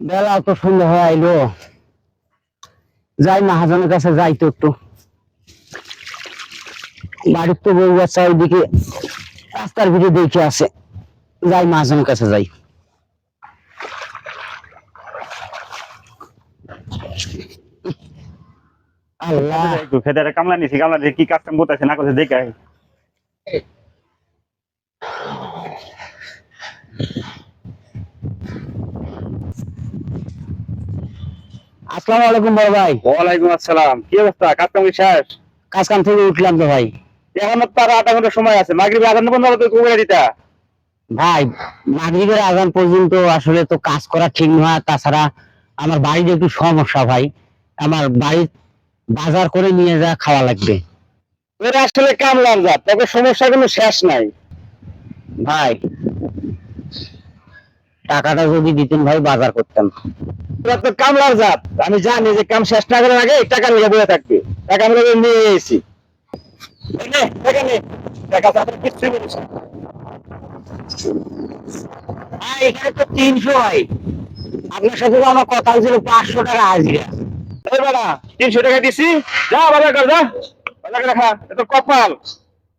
বেলা তো সন্ধ্যা হয়ে আইলো। যাই মহাজনের কাছে যাই তো একটু। বাড়ির তো বউ বাচ্চা ওইদিকে রাস্তার ভিতরে দেখে আছে। যাই মহাজনের কাছে যাই। আল্লাহ। একটু খেতে কামলা নিছি কামলা কি কাজ কাম করতেছে না করছে দেখে আসসালামু আলাইকুম বড় ভাই। ওয়ালাইকুম আসসালাম। কি অবস্থা? কাজ কাম শেষ? কাজ কাম থেকে উঠলাম তো ভাই। এখন তার আধা ঘণ্টা সময় আছে। মাগরিবে বন্ধ হলে দিতা। ভাই মাগরিবের আজান পর্যন্ত আসলে তো কাজ করা ঠিক নয়। তাছাড়া আমার বাড়িতে একটু সমস্যা ভাই। আমার বাড়ির বাজার করে নিয়ে যা খাওয়া লাগবে। তোর আসলে কামলার জাত তবে সমস্যা কোনো শেষ নাই। ভাই টাকাটা যদি দিতেন ভাই বাজার করতাম। তো কামলার জাত আমি জানি যে কাম শেষ না করার আগে টাকা নিয়ে বয়ে থাকবে। টাকা আমরা নিয়ে এসেছি। টাকা এখানে তো তিনশো ভাই আপনার সাথে আমার কথা হয়েছিল পাঁচশো টাকা হাজিরা এই বেটা, তিনশো টাকা দিছি। যা বাজার কর যা। বাজার করে খা কপাল।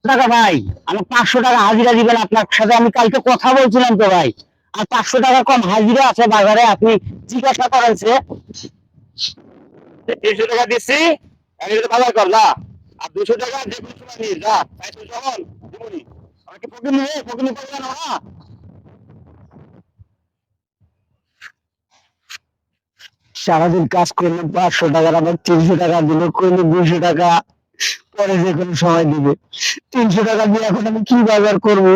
টাকা ভাই আমার পাঁচশো টাকা হাজিরা দিবেন আপনার সাথে আমি কালকে কথা বলছিলাম তো ভাই। আর পাঁচশো টাকা কম হাজিরা আছে বাজারে আপনি জিজ্ঞাসা করেন সে। তিনশো টাকা দিচ্ছি আমি বাজার কর যা। আর দুশো টাকা যে কোনো সময় নিয়ে যা। তাই তো যখন দিবনি। আমাকে পকেট নিয়ে পকেট নিয়ে না সারাদিন কাজ করলে পাঁচশো টাকার, আবার তিনশো টাকা দিল, করলে দুশো টাকা পরে যে কোনো সময় দিবে। তিনশো টাকা দিয়ে এখন আমি কি বাজার করব?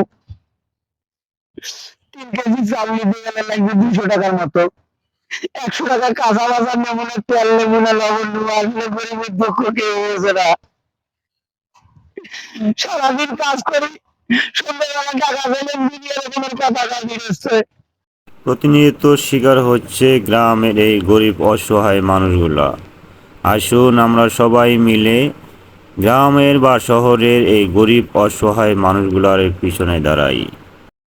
তিন কেজি চাল নিতে গেলে লাগবে দুশো টাকার মতো। একশো টাকা কাঁচা বাজার নেব না তেল নেব না, লবণ নেব আসলে গরিবের দুঃখ কেউ বোঝে না। সারাদিন কাজ করি, সন্ধ্যাবেলা টাকা পেলে মিলিয়ে রকমের কথা কাজে এসছে প্রতিনিয়ত শিকার হচ্ছে গ্রামের এই গরিব অসহায় মানুষগুলা। আসুন আমরা সবাই মিলে গ্রামের বা শহরের এই গরিব অসহায় মানুষগুলার পিছনে দাঁড়াই।